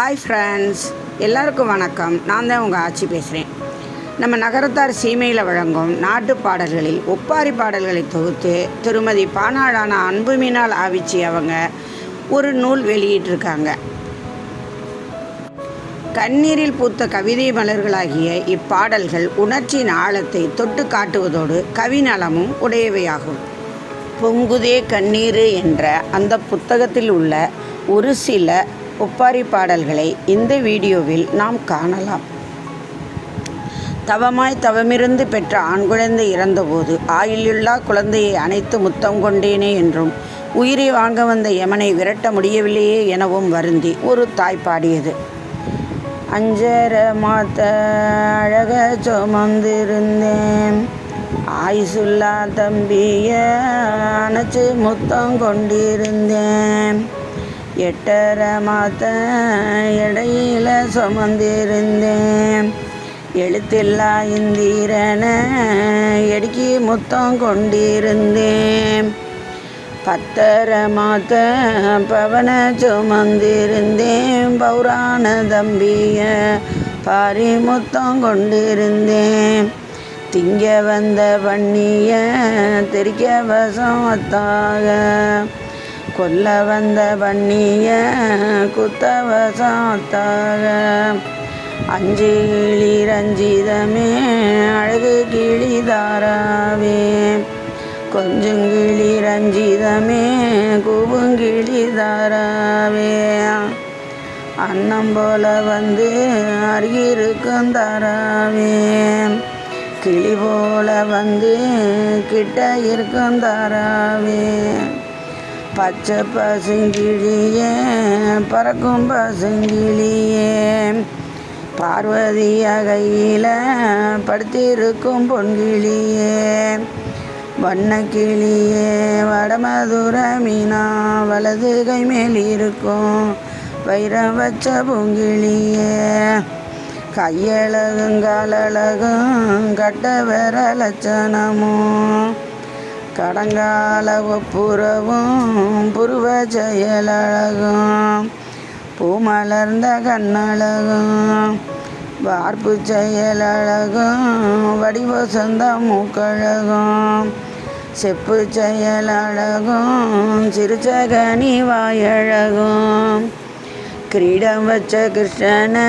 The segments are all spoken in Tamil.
ஹாய் ஃப்ரெண்ட்ஸ் எல்லாருக்கும் வணக்கம். நான் தான் உங்கள் ஆட்சி பேசுகிறேன் நம்ம நகரத்தார் சீமையில் வழங்கும் நாட்டு பாடல்களில் ஒப்பாரி பாடல்களை தொகுத்து திருமதி பானாடான அன்புமினால் ஆவிச்சி அவங்க ஒரு நூல் வெளியிட்டிருக்காங்க. கண்ணீரில் பூத்த கவிதை மலர்களாகிய இப்பாடல்கள் உணர்ச்சியின் ஆழத்தை தொட்டு காட்டுவதோடு கவிநலமும் உடையவையாகும். பொங்குதே கண்ணீர் என்ற அந்த புத்தகத்தில் உள்ள ஒரு சில ஒப்பாரி பாடல்களை இந்த வீடியோவில் நாம் காணலாம். தவமாய் தவமிருந்து பெற்ற ஆண் குழந்தை இறந்தபோது ஆயிலுள்ளா குழந்தையை அனைத்து முத்தம் கொண்டேனே என்றும் உயிரை வாங்க வந்த யமனை விரட்ட முடியவில்லையே எனவும் வருந்தி ஒரு தாய் பாடியது. அஞ்சர மாத்த அழக சுமந்திருந்தேன். ஆயுசுல்லா தம்பிய அணைச்சு முத்தம் கொண்டிருந்தேன். எட்டர மாத்த இடையில சுமந்திருந்தேன். எழுத்தில்லா இந்திரனை எடுக்கி முத்தம் கொண்டிருந்தேன். பத்தர மாத்த பவன சுமந்திருந்தேன். பௌராண தம்பிய பாரி முத்தம் கொண்டிருந்தேன். திங்க வந்த பண்ணிய தெரிக்க வசம் அத்தாக. கொல்ல வந்த வன்னிய குத்தவ சாத்தாக அஞ்சு கிளி ரஞ்சிதமே அழகு கிளிதாராவே கொஞ்சங்கிளி ரஞ்சிதமே கூவுங்கிளி தாராவே அன்னம் போல வந்து அருகிருக்கும் தாராவே. கிளி போல வந்து கிட்ட இருக்கும் தாராவே. பச்சை பசுங்கிளியே பறக்கும் பசுங்கிளியே பார்வதி அகையில் படுத்திருக்கும் பொன்கிளியே வண்ணக்கிளியே வடமதுர மீனா வலது கை மேல் இருக்கும் வைரம் வச்ச பூங்கிளியே கையழகும் காலழகும் கட்ட வர லட்சணமும் கடங்கால ஒப்புரவும் புருவ செயலழகும் பூமலர்ந்த கண்ணழகும். வார்ப்பு செயலழகும் வடிவ சொந்த மூக்கழகும். செப்பு செயலழகும் சிறுச்சகனி வாயழகும். கிரீடம் வச்ச கிருஷ்ணனை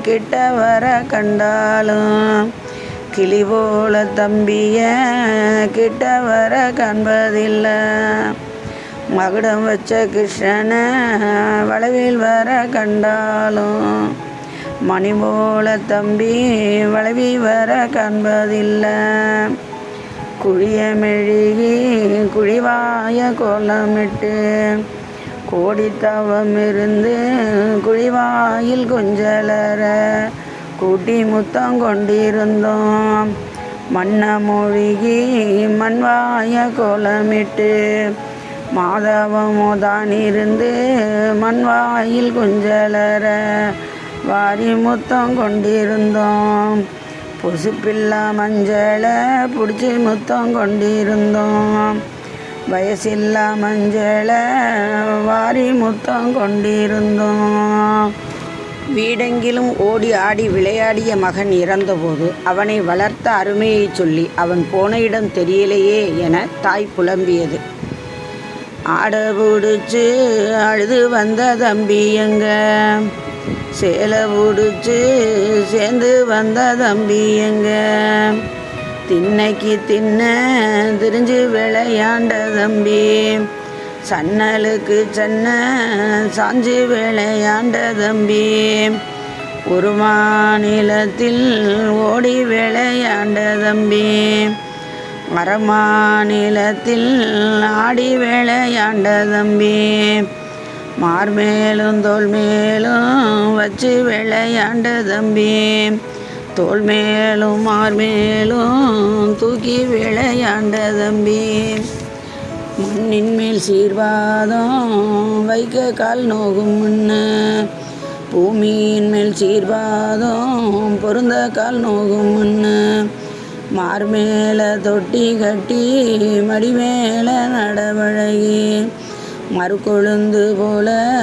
கிட்ட வர கண்டாலும் கிளி போல தம்பிய கிட்ட வர காண்பதில்லை. மகுடம் வச்ச கிருஷ்ணனை வளவில் வர கண்டாலும் மணி போல தம்பி வளவி வர காண்பதில்லை. குழிய மெழுகி குழிவாய கோலமிட்டு கோடி தவம் இருந்து குழிவாயில் கொஞ்சலற கூட்டி முத்தம் கொண்டிருந்தோம் மன்ன மொழிகி மண்வாய கோலமிட்டு மாதவமோதான் இருந்து மண்வாயில் குஞ்சலற வாரி முத்தம் கொண்டிருந்தோம் பொசுப்பில்லா மஞ்சளை பிடிச்சி முத்தம் கொண்டிருந்தோம் வயசில்லா வீடெங்கிலும் ஓடி ஆடி விளையாடிய மகன் இறந்தபோது அவனை வளர்த்த அருமையை சொல்லி அவன் போன இடம் தெரியலையே என தாய் புலம்பியது. ஆட பிடிச்சு அழுது வந்த தம்பி எங்க? சேலை பிடிச்சு சேர்ந்து வந்த தம்பி எங்க? திண்ணைக்கு தின்ன திரிஞ்சு விளையாண்ட தம்பி சன்னலுக்கு சென்ன சாஞ்சு விளையாண்ட தம்பி. ஒரு மாநிலத்தில் ஓடி விளையாண்ட தம்பி. மரமாநிலத்தில் ஆடி விளையாண்ட தம்பி. மார்மேலும் தோல் மேலும் வச்சு விளையாண்ட தம்பி. தோல் மேலும் மார்மேலும் தூக்கி விளையாண்ட தம்பி. மண்ணின் மேல் சீர்வாதம் வைக்க கால் நோகும் முன்ன. பூமியின் மேல் சீர்வாதம் பொருந்த கால் நோகும் முன்ன. மார்மேல தொட்டி கட்டி மடிமேல நடவழகி. மறுக்கொழுந்து போல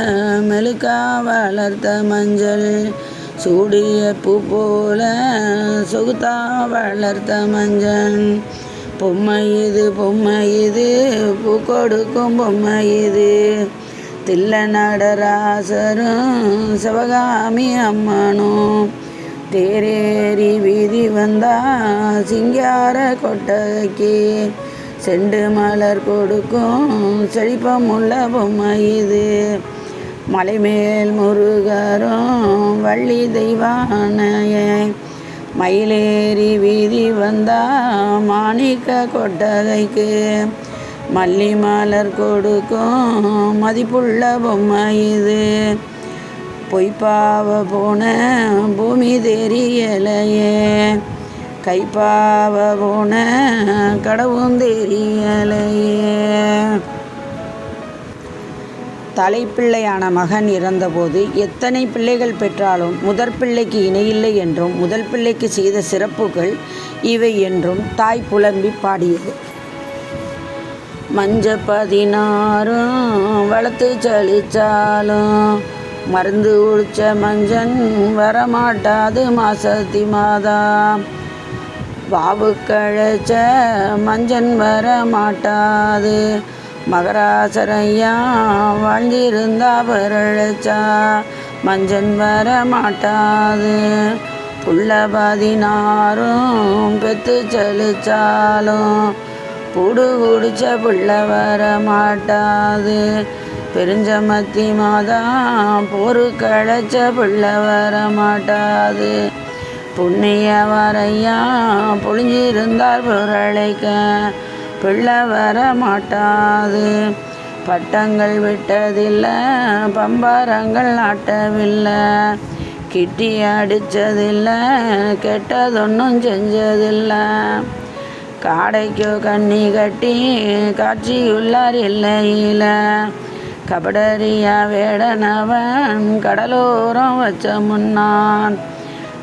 மெழுக்கா வளர்த்த மஞ்சள். சூடிய பூ போல சொகுத்தா வளர்த்த மஞ்சள். பொம்மை இது பொம்மை இது பூ கொடுக்கும் பொம்மை இது. தில்ல நடராசரும் சிவகாமி அம்மனும் தேரேறி வீதி வந்தா சிங்கார கொட்டகைக்கு செண்டு மலர் கொடுக்கும் செழிப்பமுள்ள பொம்மை இது. மலைமேல் முருகரும் வள்ளி தெய்வானையே மயிலேறி வீதி வந்தா மாணிக்க கொட்டகைக்கு மல்லி மலர் கொடுக்கும் மதிப்புள்ள பொம்மை இது. பொய்ப்பாவ போன பூமி தெரியலையே கைப்பாவ போன கடவும் தெரியலையே தலைப்பிள்ளையான மகன் இறந்தபோது எத்தனை பிள்ளைகள் பெற்றாலும் முதற் பிள்ளைக்கு இணையில்லை என்றும் முதல் பிள்ளைக்கு செய்த சிறப்புகள் இவை என்றும் தாய் புலம்பி பாடியது. மஞ்ச பதினாறும் வளர்த்து சளிச்சாலும் மருந்து உழிச்ச மஞ்சன் வரமாட்டாது மாசத்தி மாதா. வாவு கழைச்ச மஞ்சன் வர மாட்டாது மகராசரையா வாழ்ந்திருந்தா வரழைச்சா மஞ்சன் வர மாட்டாது புள்ள பதினாறும் பெத்து செலுச்சாலும் புடு குடிச்ச புள்ள வர மாட்டாது பெருஞ்சமத்தி மாதா பொறு களைச்ச புள்ள வர மாட்டாது புண்ணிய வரையா பொழிஞ்சிருந்தால் பொருளைக்க பிள்ளை வர மாட்டாது. பட்டங்கள் விட்டதில்லை பம்பாரங்கள் நாட்டவில்லை கிட்டி அடித்ததில்லை கெட்டதொன்னும் செஞ்சதில்லை. காடைக்கோ கண்ணி கட்டி காட்சியுள்ளார் இல்லையில கபடரியா வேடனவன் கடலோரம் வச்ச முன்னான்.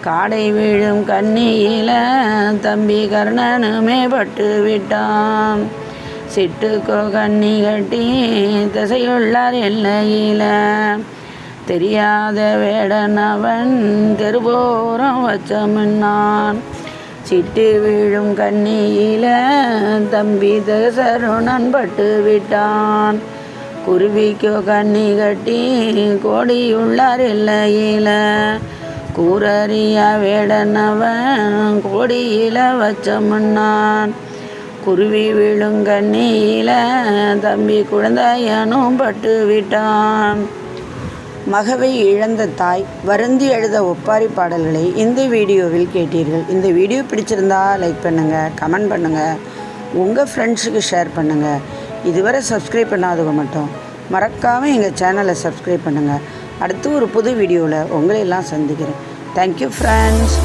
காடை வீழும் கண்ணியில தம்பி கர்ணனுமே பட்டு விட்டான். சிட்டுக்கோ கண்ணி கட்டி திசையுள்ளார் எல்லையில. தெரியாத வேடனவன் தெருபோரம் வச்ச முன்னான். சிட்டு வீழும் கண்ணியில தம்பி தசருணன் பட்டு விட்டான். குருவிக்கோ கண்ணி கட்டி கோடியுள்ளார் எல்லையில. கூரறியா வேடனவன் கோடியில வச்ச முன்னான். குருவி விழுங்கண்ணியில தம்பி குழந்தையனும் பட்டு விட்டான். மகவை இழந்த தாய் வருந்தி எழுத ஒப்பாரி பாடல்களை இந்த வீடியோவில் கேட்டீர்கள். இந்த வீடியோ பிடிச்சிருந்தா லைக் பண்ணுங்கள் கமெண்ட் பண்ணுங்கள் உங்கள் ஃப்ரெண்ட்ஸுக்கு ஷேர் பண்ணுங்கள் இதுவரை சப்ஸ்கிரைப் பண்ணாதவங்க மட்டும் மறக்காமல் எங்கள் சேனலை சப்ஸ்கிரைப் பண்ணுங்கள் அடுத்து ஒரு புது வீடியோவில் உங்களை எல்லாம் சந்திக்கிறேன். Thank you friends